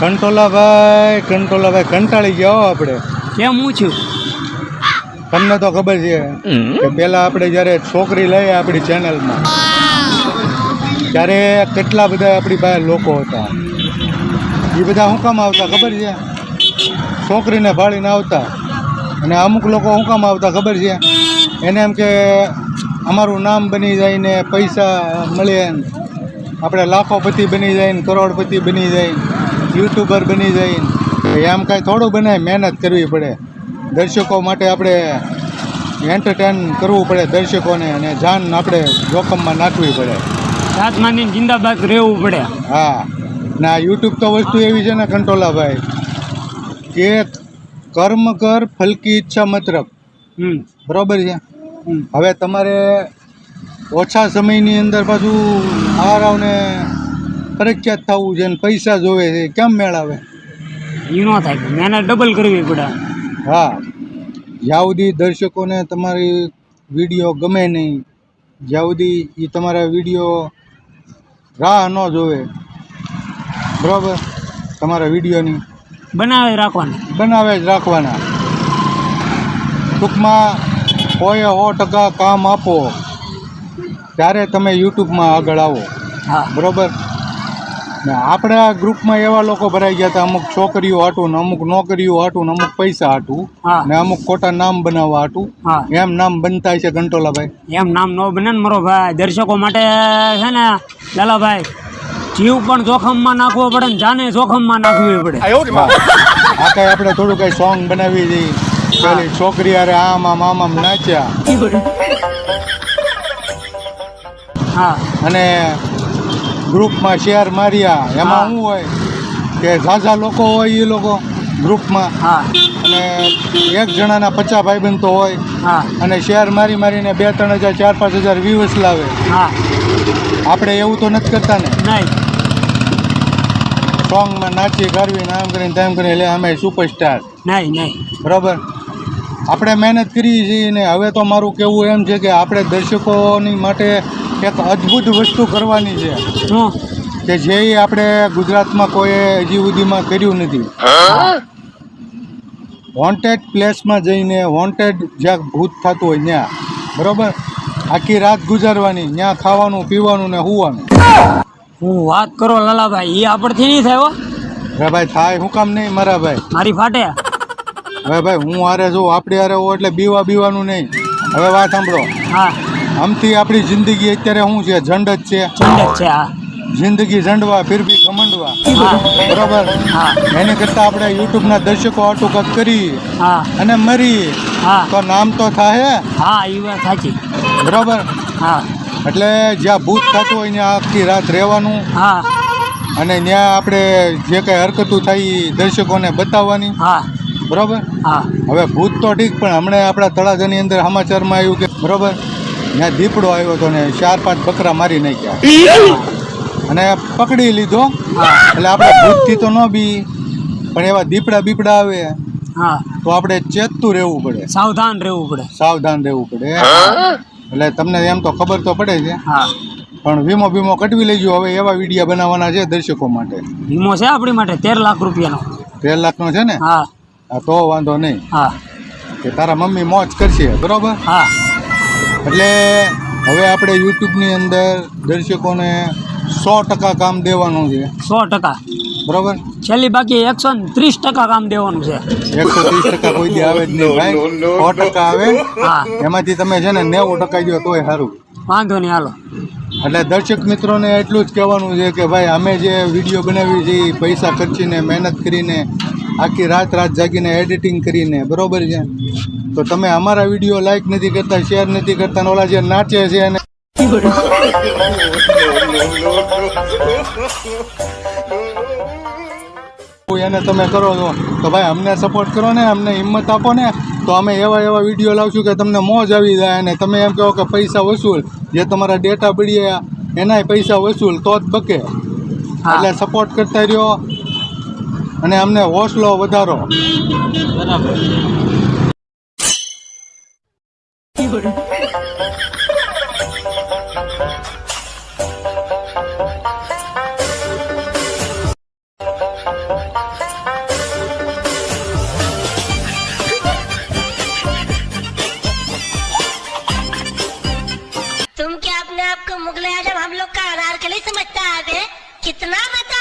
કંટોલાભાઈ કંટોલાભાઈ કંટાળી ગયા હો આપણે. કેમ હું છું? તમને તો ખબર છે કે પહેલા આપણે જ્યારે છોકરી લઈએ આપણી ચેનલમાં ત્યારે કેટલા બધા આપણી પાસે લોકો હતા. એ બધા શું કામ આવતા ખબર છે? છોકરીને ભાળીને આવતા. અને અમુક લોકો શું કામ આવતા ખબર છે? એને એમ કે અમારું નામ બની જાય ને પૈસા મળે આપણે લાખોપતિ બની જાય ને કરોડપતિ બની જાય. યુટ્યુબર બની જાય ને એમ કાંઈ થોડું બનાય મહેનત કરવી પડે. દર્શકો માટે આપણે એન્ટરટેન કરવું પડે દર્શકોને અને જાન આપણે જોખમમાં નાખવી પડે. સાત માની જિંદાબાદ રહેવું પડે. હા. ના યુટ્યુબ તો વસ્તુ એવી છે ને કંટોલાભાઈ કે કર્મ કર ફલકી ઈચ્છા મતલબ હમ. બરોબર છે? હવે તમારે ઓછા સમયની અંદર પાછું આરાવને પ્રખ્યાત થવું છે ને પૈસા જોવે છે કેમ મેળાવે? એ ન થાય મહેનત ડબલ કરવી પડે. હા. જ્યાં સુધી દર્શકોને તમારી વીડિયો ગમે નહીં જ્યાં સુધી એ તમારા વીડિયો રાહ ન જોવે બરાબર? તમારા વિડીયોની બનાવે રાખવાના. બનાવે જ રાખવાના. ટૂંકમાં કોઈ સો ટકા કામ આપો ત્યારે તમે યુટ્યુબમાં આગળ આવો. હા. બરોબર? આપણા ગ્રુપમાં એવા લોકો ભરાઈ ગયા હતા અમુક છોકરીઓ હાટું ને અમુક નોકરીઓ હાટું ને અમુક પૈસા હાટું હા. ને અમુક ખોટા નામ બનાવવા હાટું. હા. એમ નામ બનતા છે કંટોલાભાઈ એમ નામ ન બને ને મારો ભાઈ. દર્શકો માટે છે ને લાલાભાઈ જીવ પણ જોખમમાં નાખવો પડે ને જાને જોખમમાં નાખવી પડે. આ કઈ આપણે થોડું કઈ સોંગ બનાવી દઈ પેલી છોકરી અરે આમ આમ આમ આમ નાચ્યા. હા. અને ગ્રુપમાં શેર માર્યા. એમાં શું હોય કે ઝાઝા લોકો હોય એ લોકો ગ્રુપમાં. અને એક જણાના પચાસ ભાઈબંધ તો હોય. અને શેર મારી મારીને બે ત્રણ હજાર ચાર પાંચ હજાર વ્યૂઝ લાવે. આપણે એવું તો નથી કરતા ને. સોંગમાં નાચી ગારવી નામ આમ કરીને તેમ કરીને એટલે અમે સુપરસ્ટાર બરાબર? આપણે મહેનત કરીએ છીએ ને હવે તો મારું કહેવું એમ છે કે આપણે દર્શકોની માટે એક અદ્ભુત વસ્તુ કરવાની છે. કે જે આપણે ગુજરાતમાં કોઈએ હજી સુધીમાં કર્યું નથી. વોન્ટેડ પ્લેસમાં જઈને વોન્ટેડ જ્યાં ભૂત થતું હોય ત્યાં. બરોબર? આખી રાત ગુજારવાની ત્યાં ખાવાનું પીવાનું ને હુવાનું. હું વાત કરો લાલાભાઈ એ આપણથી નહીં થાય હો. ભાઈ થાય હું કામ નહીં મારા ભાઈ? મારી ફાટે. હવે ભાઈ હું હારે છું આપણે હારે હોઉં એટલે બીવા બીવાનું નહીં. હવે વાત સાંભળો. હા. આમથી આપણી જિંદગી અત્યારે શું છે? ઝંડ જ છે. ઝંડક છે હા. જિંદગી ઝંડવા ફિર ભી ઘમંડવા બરાબર? એની કરતાં આપણે યુટ્યુબના દર્શકો આટું કરી અને મરી. હા. તો નામ તો થાય હા એ વાત સાચી. બરોબર? હા. એટલે જ્યાં ભૂત થતું હોય ત્યાં આખી રાત રહેવાનું. હા. અને ત્યાં આપણે જે કઈ હરકતું થાય દર્શકોને બતાવવાની. હા. બરોબર? હા. હવે ભૂત તો ઠીક પણ હમણાં આપણા તળાજાની અંદર સમાચારમાં આવ્યું કે બરોબર? ત્યાં દીપડો આવ્યો હતો ને ચાર પાંચ બકરા મારી નાખ્યા. અને પકડી લીધો. એટલે આપણે ભૂતથી તો ન બી પણ એવા દીપડા બીપડા આવે હા. તો આપણે ચેતતું રહેવું પડે. સાવધાન રહેવું પડે. સાવધાન રહેવું પડે. એટલે તમને એમ તો ખબર તો પડે છે. હા. પણ વીમો વીમો કટવી લેજો. હવે એવા વિડીયા બનાવવાના છે દર્શકો માટે. વીમો છે આપણી માટે? તેર લાખ રૂપિયાનો. તેર લાખનો છે ને? હા. હા તો વાંધો નહીં. હા. કે તારા મમ્મી મોજ કરશે બરોબર? હા. એટલે હવે આપણે યુટ્યુબની અંદર દર્શકોને સો ટકા કામ દેવાનું છે. સો ટકા. બરોબર? છેલ્લી બાકી એકસો ત્રીસ ટકા કામ દેવાનું છે. એકસો ત્રીસ ટકા કોઈ દી આવે જ નહીં ભાઈ. સો ટકા આવે. હા. એમાંથી તમે છે ને નેવું ટકા જો તોય સારું. વાંધો નહીં હાલો. એટલે દર્શક મિત્રોને એટલું જ કહેવાનું છે કે ભાઈ અમે જે વીડિયો બનાવી છે એ પૈસા ખર્ચીને મહેનત કરીને આખી રાત રાત જાગીને એડિટિંગ કરીને બરોબર છે? તો તમે અમારા વીડિયો લાઈક નથી કરતા શેર નથી કરતા ઓલા જે નાચે છે અને એને તમે કરો છો તો ભાઈ અમને સપોર્ટ કરો ને અમને હિંમત આપો ને. તો અમે એવા એવા વીડિયો લાવશું કે તમને મોજ આવી જાય અને તમે એમ કહો કે પૈસા વસૂલ જે તમારા ડેટા બળીએ એનાય પૈસા વસૂલ તો જ બકે. એટલે સપોર્ટ કરતા રહ્યો અને અમને હોસલો વધારો. બરાબર. तुम क्या अपने आप को मुगल आज़म हम लोग का अनारकली समझता है? कितना मत